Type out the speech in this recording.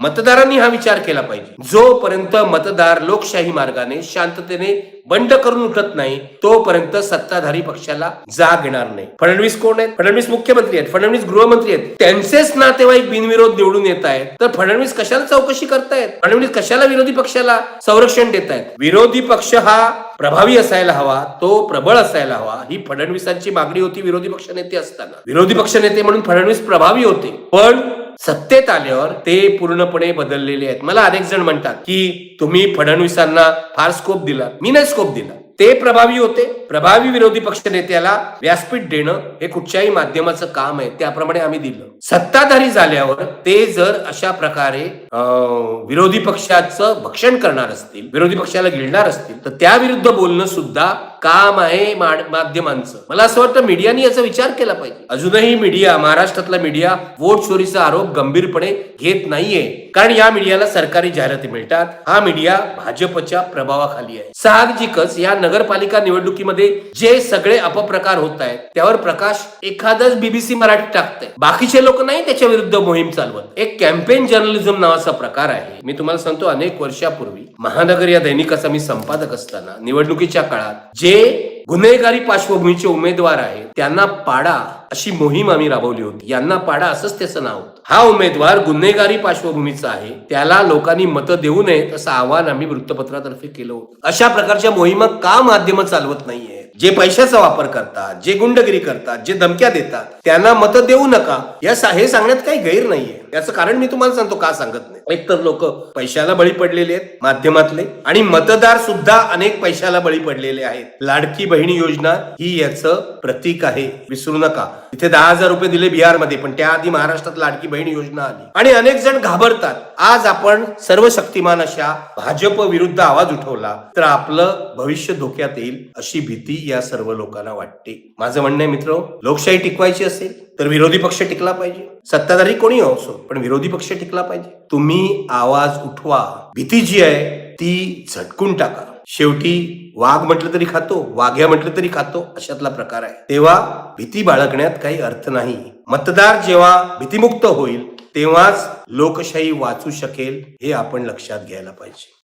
मतदारांनी हा विचार केला पाहिजे. जोपर्यंत मतदार लोकशाही मार्गाने शांततेने बंड करून उठत नाही तोपर्यंत सत्ताधारी पक्षाला जाग येणार नाही. फडणवीस कोण आहेत? फडणवीस मुख्यमंत्री आहेत फडणवीस गृहमंत्री आहेत. त्यांचेच नातेवाईक बिनविरोध निवडून येत आहेत. तर फडणवीस कशाला चौकशी करतायत? फडणवीस कशाला विरोधी पक्षाला संरक्षण देत आहेत विरोधी पक्ष हा प्रभावी असायला हवा तो प्रबळ असायला हवा ही फडणवीसांची मागणी होती विरोधी पक्ष नेते असताना. विरोधी पक्ष नेते म्हणून फडणवीस प्रभावी होते. पण सत्तेत आल्यावर ते पूर्णपणे बदललेले आहेत. मला अनेक जण म्हणतात की तुम्ही फडणवीसांना फार स्कोप दिला मी नाही स्कोप दिला. ते प्रभावी होते. प्रभावी विरोधी पक्ष नेत्याला व्यासपीठ देणं हे कुठच्याही माध्यमाचं काम आहे त्याप्रमाणे आम्ही दिलं. सत्ताधारी झाल्यावर ते जर अशा प्रकारे विरोधी पक्षाचं भक्षण करणार असतील विरोधी पक्षाला गिळणार असतील तर त्या विरुद्ध बोलणं सुद्धा काम आहे माध्यमांचं. मला असं वाटतं मीडियाने याचा विचार केला पाहिजे. अजूनही मीडिया महाराष्ट्रातला मीडिया वोट चोरीचा आरोप गंभीरपणे घेत नाहीये. कारण या मीडियाला सरकारी जाहिराती मिळतात. हा मीडिया भाजपच्या प्रभावाखाली आहे. साहजिकच या नगरपालिका निवडणुकीमध्ये जे सगळे अपप्रकार होत आहेत त्यावर प्रकाश एखादच बीबीसी मराठी टाकतंय. बाकीचे लोक नाही त्याच्या विरुद्ध मोहीम चालवत. एक कॅम्पेन जर्नलिझम नावाचा प्रकार आहे. मी तुम्हाला सांगतो अनेक वर्षापूर्वी महानगर या दैनिकाचा मी संपादक असताना निवडणुकीच्या काळात जे गुन्हेगारी पार्श्वभूमीचे उमेदवार आहेत त्यांना पाडा अशी मोहीम आम्ही राबवली होती. यांना पाडा असंच त्याचं नाव होतं. हा उमेदवार गुन्हेगारी पार्श्वभूमीचा आहे त्याला लोकांनी मतं देऊ नयेत असं आवाहन आम्ही वृत्तपत्रातर्फे केलं होतं. अशा प्रकारच्या मोहिमा का माध्यम चालवत नाहीये. जे पैशाचा वापर करतात जे गुंडगिरी करतात जे धमक्या देतात त्यांना मतं देऊ नका. या हे सांगण्यात काही गैर नाहीये. याचं कारण मी तुम्हाला सांगतो का सांगत नाही. एकतर लोक पैशाला बळी पडलेले आहेत माध्यमातले आणि मतदार सुद्धा अनेक पैशाला बळी पडलेले आहेत. लाडकी बहिणी योजना ही याचं प्रतीक आहे विसरू नका. इथे दहा हजार रुपये दिले बिहारमध्ये पण त्याआधी महाराष्ट्रात लाडकी बहीण योजना आली. आणि अनेक जण घाबरतात. आज आपण सर्व शक्तिमान अशा भाजप विरुद्ध आवाज उठवला तर आपलं भविष्य धोक्यात येईल अशी भीती या सर्व लोकांना वाटते. माझं म्हणणं आहे मित्र लोकशाही टिकवायची असेल तर विरोधी पक्ष टिकला पाहिजे. सत्ताधारी कोणी असो पण विरोधी पक्ष टिकला पाहिजे. तुम्ही आवाज उठवा. भीती जी आहे ती झटकून टाका. शेवटी वाघ म्हटलं तरी खातो वाघ्या म्हटलं तरी खातो अशातला प्रकार आहे. तेव्हा भीती बाळगण्यात काही अर्थ नाही. मतदार जेव्हा भीतीमुक्त होईल तेव्हाच लोकशाही वाचू शकेल हे आपण लक्षात घ्यायला पाहिजे.